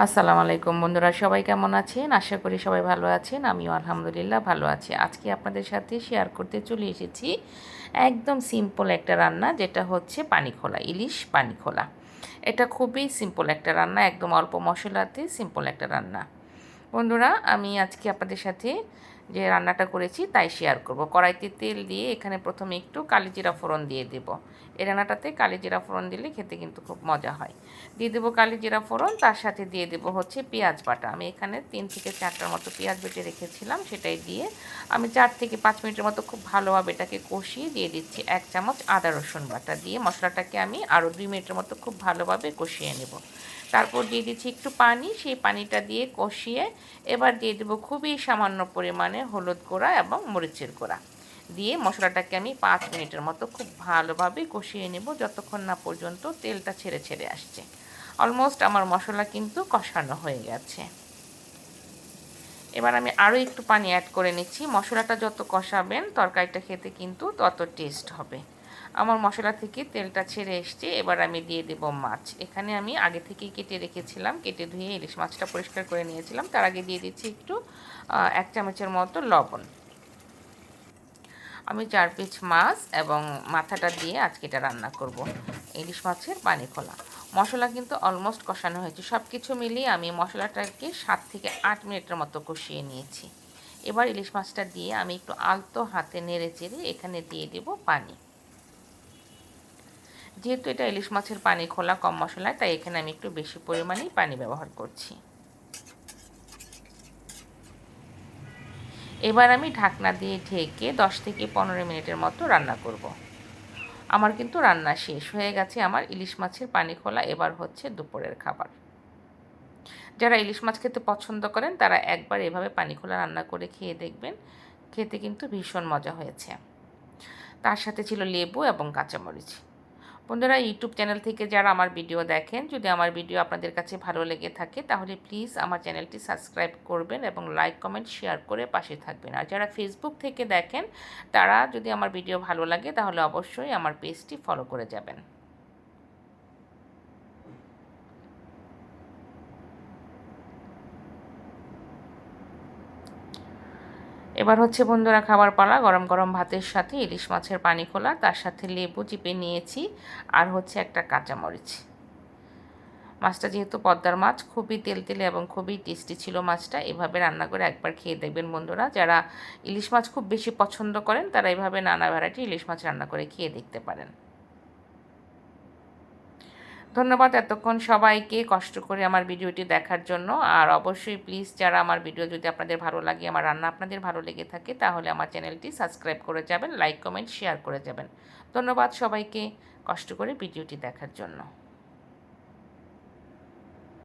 আসসালামু আলাইকুম বন্ধুরা, সবাই কেমন আছেন? আশা করি সবাই ভালো আছেন, আমিও আলহামদুলিল্লাহ ভালো আছি। আজকে আপনাদের সাথে শেয়ার করতে চলে এসেছি একদম সিম্পল একটা রান্না, যেটা হচ্ছে পানি খোলা ইলিশ পানি খোলা এটা খুবই সিম্পল একটা রান্না, একদম অল্প মশলাতে সিম্পল একটা রান্না। বন্ধুরা, আমি আজকে আপনাদের সাথে যে রান্নাটা করেছি তাই শেয়ার করব। কড়াইতে তেল দিয়ে এখানে প্রথমে একটু কালিজিরা ফোড়ন দিয়ে দেব। এই রান্নাটাতে কালিজিরা ফোড়ন দিলে খেতে কিন্তু খুব মজা হয়। দিয়ে দেবো কালিজিরা ফোড়ন, তার সাথে দিয়ে দেবো হচ্ছে পেঁয়াজ বাটা। আমি এখানে তিন থেকে চারটার মতো পেঁয়াজ বেটে রেখেছিলাম, সেটাই দিয়ে আমি চার থেকে পাঁচ মিনিটের মতো খুব ভালোভাবে এটাকে কষিয়ে দিয়ে দিচ্ছি এক চামচ আদা রসুন বাটা দিয়ে। মশলাটাকে আমি আরও দুই মিনিটের মতো খুব ভালোভাবে কষিয়ে নেব। তারপর দিয়ে দিচ্ছি একটু পানি, সেই পানিটা দিয়ে কষিয়ে এবার দিয়ে দেবো খুবই সামান্য পরিমাণে হলুদ গুঁড়া এবং মরিচের গুঁড়া। দিয়ে মশলাটাকে আমি পাঁচ মিনিটের মতো খুব ভালোভাবে কষিয়ে নেব যতক্ষণ না পর্যন্ত তেলটা ছেড়ে ছেড়ে আসছে। অলমোস্ট আমার মশলা কিন্তু কষানো হয়ে গেছে। এবার আমি আরও একটু পানি অ্যাড করে নিচ্ছি। মশলাটা যত কষাবেন তরকারিটা খেতে কিন্তু তত টেস্ট হবে। আমার মশলা থেকে তেলটা ছেড়ে এসছে, এবার আমি দিয়ে দেব মাছ। এখানে আমি আগে থেকেই কেটে রেখেছিলাম, কেটে ধুয়ে ইলিশ মাছটা পরিষ্কার করে নিয়েছিলাম। তার আগে দিয়ে দিচ্ছি একটু এক চামচের মতো লবণ। আমি চার পিস মাছ এবং মাথাটা দিয়ে আজকে এটা রান্না করব, ইলিশ মাছের পানি খোলা। মশলা কিন্তু অলমোস্ট কষানো হয়েছে। সব কিছু মিলিয়ে আমি মশলাটাকে সাত থেকে আট মিনিটের মতো কষিয়ে নিয়েছি। এবার ইলিশ মাছটা দিয়ে আমি একটু আলতো হাতে নেড়ে চেড়ে এখানে দিয়ে দেব পানি। যেহেতু এটা ইলিশ মাছের পানি খোলা, কম মশলায় তাই এখানে আমি একটু বেশি পরিমাণেই পানি ব্যবহার করছি। এবার আমি ঢাকনা দিয়ে ঢেকে দশ থেকে পনেরো মিনিটের মতো রান্না করব। আমার কিন্তু রান্না শেষ হয়ে গেছে আমার ইলিশ মাছের পানি খোলা, এবার হচ্ছে দুপুরের খাবার। যারা ইলিশ মাছ খেতে পছন্দ করেন, তারা একবার এভাবে পানি খোলা রান্না করে খেয়ে দেখবেন, খেতে কিন্তু ভীষণ মজা হয়েছে। তার সাথে ছিল লেবু এবং কাঁচামরিচ। বন্ধুরা ইউটিউব চ্যানেল থেকে যারা আমার ভিডিও দেখেন, যদি আমার ভিডিও আপনাদের কাছে ভালো লেগে থাকে, তাহলে প্লিজ আমার চ্যানেলটি সাবস্ক্রাইব করবেন এবং লাইক কমেন্ট শেয়ার করে পাশে থাকবেন। আর যারা ফেসবুক থেকে দেখেন, তারা যদি আমার ভিডিও ভালো লাগে, তাহলে অবশ্যই আমার পেজটি ফলো করে যাবেন। এবার হচ্ছে বন্ধুরা খাবার পালা, গরম গরম ভাতের সাথে ইলিশ মাছের পানি খোলা, তার সাথে লেবু চিপে নিয়েছি আর হচ্ছে একটা কাঁচামরিচ। মাছটা যেহেতু পদ্মার মাছ, খুবই তেলতেলে এবং খুবই টেস্টি ছিল মাছটা, এভাবে রান্না করে একবার খেয়ে দেখবেন বন্ধুরা। যারা ইলিশ মাছ খুব বেশি পছন্দ করেন, তারা এভাবে নানা ভ্যারাইটি ইলিশ মাছ রান্না করে খেয়ে দেখতে পারেন। ধন্যবাদ এতক্ষণ সবাইকে কষ্ট করে আমার ভিডিওটি দেখার জন্য। আর অবশ্যই প্লিজ যারা আমার ভিডিও যদি আপনাদের ভালো লাগে, আমার রান্না আপনাদের ভালো লেগে থাকে, তাহলে আমার চ্যানেলটি সাবস্ক্রাইব করে যাবেন লাইক কমেন্ট শেয়ার করে যাবেন। ধন্যবাদ সবাইকে কষ্ট করে ভিডিওটি দেখার জন্য।